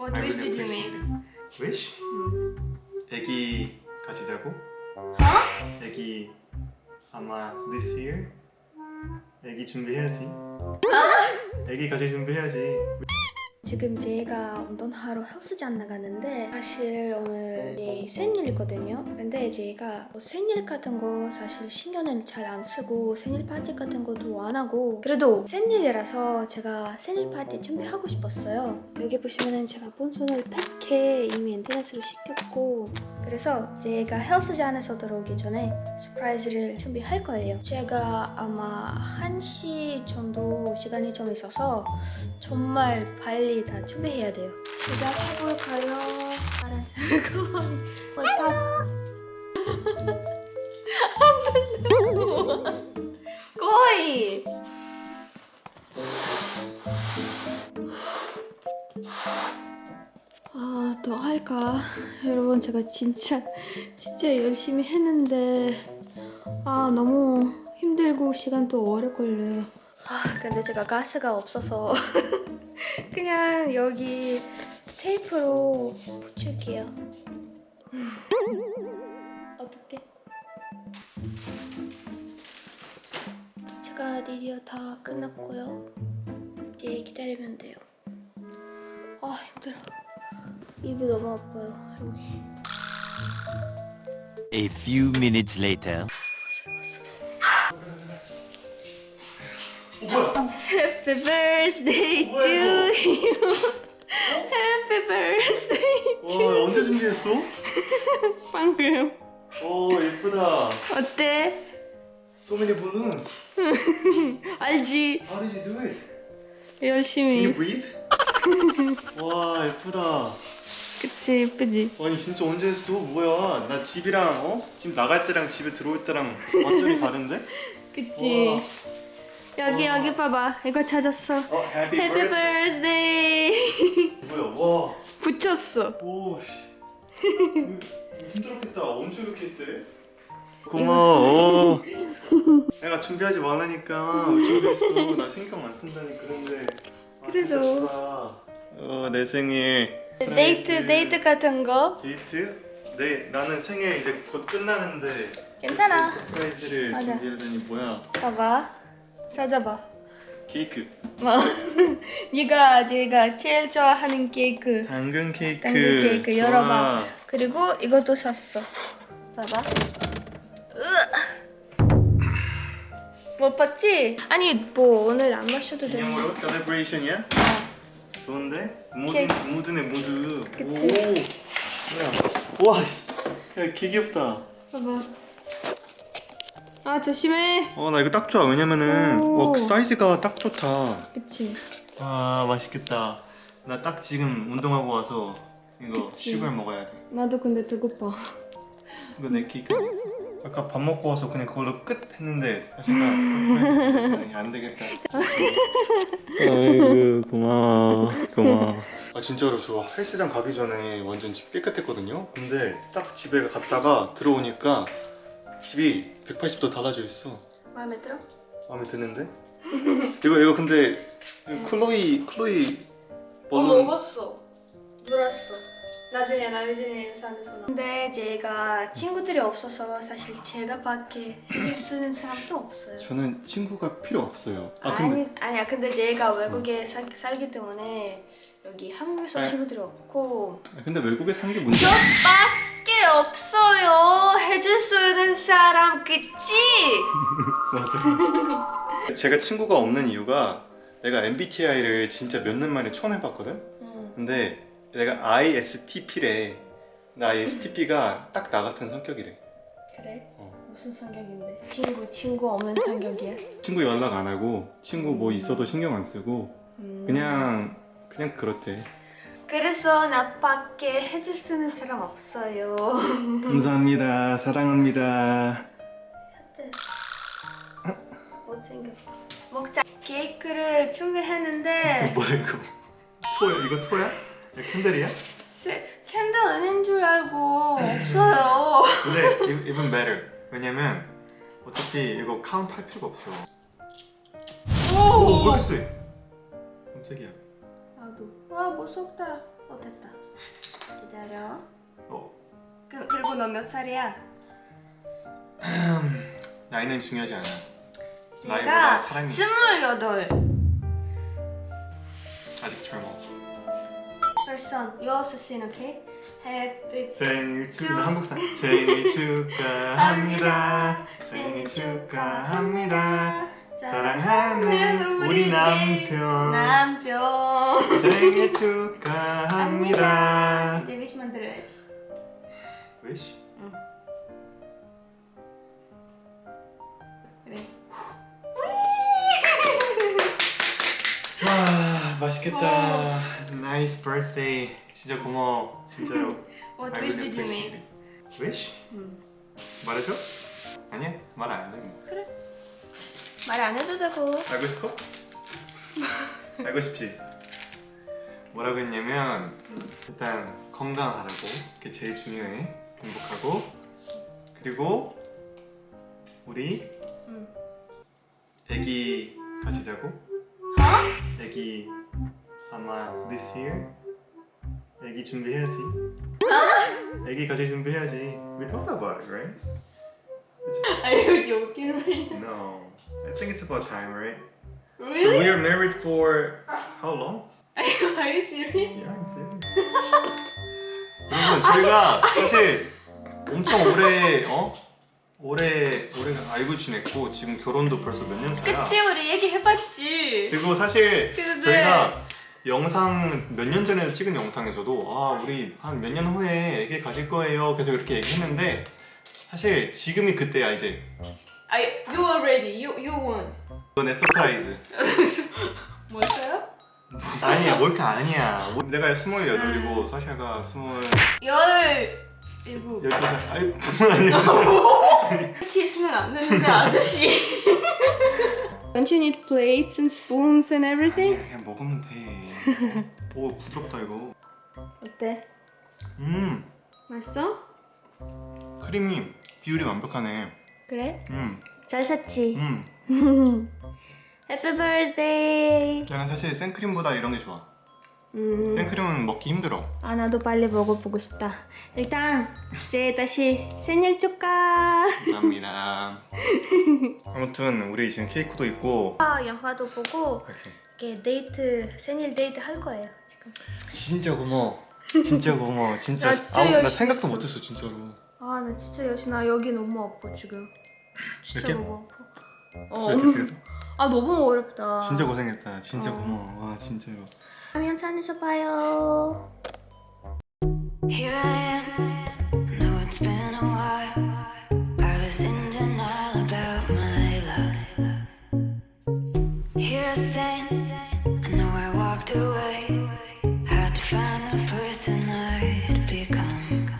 What wish did you make? wish? 애기 가지자고? 어? 애기 아마 this year? 애기 준비해야지. 애기 가질 준비해야지. 지금 제가 운동하러 헬스장 나가는데 사실 오늘 제 생일이거든요. 근데 제가 뭐 생일 같은 거 사실 신경을 잘 안 쓰고 생일 파티 같은 것도 안 하고 그래도 생일이라서 제가 생일 파티 준비하고 싶었어요. 여기 보시면은 제가 본선을 100개 이미 인터넷으로 시켰고 그래서 제가 헬스장에서 들어오기 전에 서프라이즈를 준비할 거예요. 제가 아마 1시 정도 시간이 좀 있어서 정말 빨리 다 준비해야 돼요. 시작해볼까요? 알았어요. 안 된다. 거의. 할까? 여러분, 제가 진짜, 진짜 열심히 했는데, 아, 너무 힘들고 시간도 오래 걸려요. 아, 근데 제가 가스가 없어서, 그냥 여기 테이프로 붙일게요. 어떻게? 제가 드디어 다 끝났고요. 이제 기다리면 돼요. 아, 힘들어. 입이 너무 아파요, 여기. A few minutes later. Happy birthday to you. Happy birthday. 와 언제 준비했어? 방금. 오 예쁘다. 어때? So many balloons. 알지? How did you do it? Can you 열심히. breathe? 와 예쁘다. 그치, 예쁘지? 아니 진짜 언제 했어? 뭐야? 나 집이랑 어? 집 나갈 때랑 집에 들어올 때랑 완전히 다른데? 그치? 와. 여기, 와. 여기 봐봐. 이거 찾았어. 어 Happy birthday. 뭐야? 와. 붙였어. 오 씨. 힘들었겠다. 언제 이렇게 했대? 고마워. 어. 내가 준비하지 말라니까 준비했어. 나 신경 안 쓴다니 그런데. 아, 그래도. 좋다. 어, 내 생일. 데이트. 데이트 같은 거. 데이트? 네, 나는 생일 이제 곧 끝나는데. 괜찮아. 서프라이즈를 맞아. 준비하다니 뭐야? 봐봐. 찾아봐. 케이크. 뭐. 네가 제가 제일 좋아하는 케이크. 당근 케이크. 당근 케이크 좋아. 열어봐. 그리고 이것도 샀어. 봐봐. 으아. 못 봤지? 아니 뭐 오늘 안 마셔도 돼. 기념으로 셀레브레이션이야? 모든 케이크. 모든의 모두. 그치. 오. 뭐야? 와, 씨. 야, 개 귀엽다. 봐봐. 아 조심해. 어, 나 이거 딱 좋아. 왜냐면은 오. 와, 사이즈가 딱 좋다. 그치. 와, 맛있겠다. 나 딱 지금 운동하고 와서 이거 그치. 슈걸 먹어야 돼. 나도 근데 배고파. 이거 내 케이크 아까 밥 먹고 와서 그냥 그걸로 끝 했는데 사실 나 서프라이즈 안 되겠다. 아이고 고마워 고마워. 아 진짜로 저 헬스장 가기 전에 완전 집 깨끗했거든요. 근데 딱 집에 갔다가 들어오니까 집이 180도 달라져 있어. 마음에 들어? 마음에 드는데? 이거 이거 근데 클로이 클로이 어 먹었어. 물었어. 나중에 나중에 산에서 나. 근데 제가 친구들이 없어서 사실 제가 밖에 해줄 수 있는 사람도 없어요. 저는 친구가 필요 없어요. 아 아, 근데 니 아니야. 근데 제가 외국에 살, 살기 때문에 여기 한국에서 아. 친구들이 없고 아, 근데 외국에 산게 문제야. 저밖에 없어요. 해줄 수 있는 사람 그치? 맞아. 제가 친구가 없는 이유가 내가 MBTI를 진짜 몇 년 만에 처음 해봤거든. 응. 근데 내가 ISTP래. 나 ISTP가 딱 나 같은 성격이래. 그래? 어. 무슨 성격인데? 친구 친구 없는 성격이야? 친구 연락 안 하고 친구 뭐 있어도 신경 안 쓰고 음. 그냥 그냥 그렇대. 그래서 나밖에 해줄 수 있는 사람 없어요. 감사합니다. 사랑합니다. 못 생겼다. 먹자. 케이크를 준비했는데 뭐야 이거? 초야? 이거 초야? 캔들이야? 세- 캔들 아닌 줄 알고 없어요. 근데 even- even better. 왜냐면 어차피 이거 카운트 할 필요가 없어. 오, 왜 이렇게 세? 깜짝이야. 나도. 와 무섭다. 어 됐다. 기다려. 어 그, 그리고 너 몇 살이야? 나이는 중요하지 않아. 나이보다 제가 스물여덟. 아직 젊어. First son, you also sing, okay? Happy 생일 축하 축- 한국 사 생일 축하합니다. 생일 축하합니다. 사랑하는 우리 집 남편. 남편. 생일 축하합니다. 이제 위시 만들어야지. wish? 맛있겠다. Nice birthday. 진짜 고마워. 진짜로. What I wish really did you appreciate make? it. Wish? 말해줘? 아니야 말 안 해. 뭐. 그래. 말 안 해도 되고. 알고 싶어? 알고 싶지? 뭐라고 했냐면 일단 건강하라고 그게 제일 중요해 행복하고 그리고 우리 응. 애기 가지자고 애기 아마 this year 애기 준비해야지 애기 가질 준비해야지 We talked about it, right? Are you joking right? No I think it's about time, right? So Really? we are married for how long? Are you, are you serious? Yeah, I'm serious. 여러분 저희가 사실 엄청 오래 어 오래 오래 알고 지냈고 지금 결혼도 벌써 몇 년 차야. 그치 우리 얘기해봤지. 그리고 사실 근데- 저희가 영상 몇 년 전에 찍은 영상에서도 아 우리 한 몇 년 후에 애기 가질 거예요. 계속 이렇게 얘기했는데 사실 지금이 그때야 이제. I, you are ready. You, you won. 이번에 서프라이즈. 뭐였어요? 아니야 몰카 아니야. 뭐, 내가 스물여덟이고 사샤가 스물 열 일곱. 열두 살. 아이 그건 아니야. 같이 있으면 안 되는데 아저씨. Don't you need plates and spoons and everything? 아니야, 그냥 먹으면 돼. 오 부드럽다 이거. 어때? 음 맛있어? 크림이 비율이 완벽하네. 그래? 음 잘 샀지. 음. Happy birthday. 나는 사실 생크림보다 이런 게 좋아. 음. 생크림은 먹기 힘들어. 아 나도 빨리 먹어보고 싶다. 일단 이제 다시 생일 축하. 감사합니다. 아무튼 우리 지금 케이크도 있고. 아, 영화도 보고 이렇게. 이렇게 데이트 생일 데이트 할 거예요 지금. 진짜 고마워. 진짜 고마워. 진짜. 나 진짜 아우, 나 열심히 생각도 했어. 못했어 진짜로. 아 나 진짜 나 여기 너무 아파 지금. 진짜 이렇게? 너무 아파. 어. 이렇게 해서. 아 너무 어렵다. 진짜 고생했다. 진짜 어. 고마워. 와 진짜로. 화면 산에서 봐요. Here I am.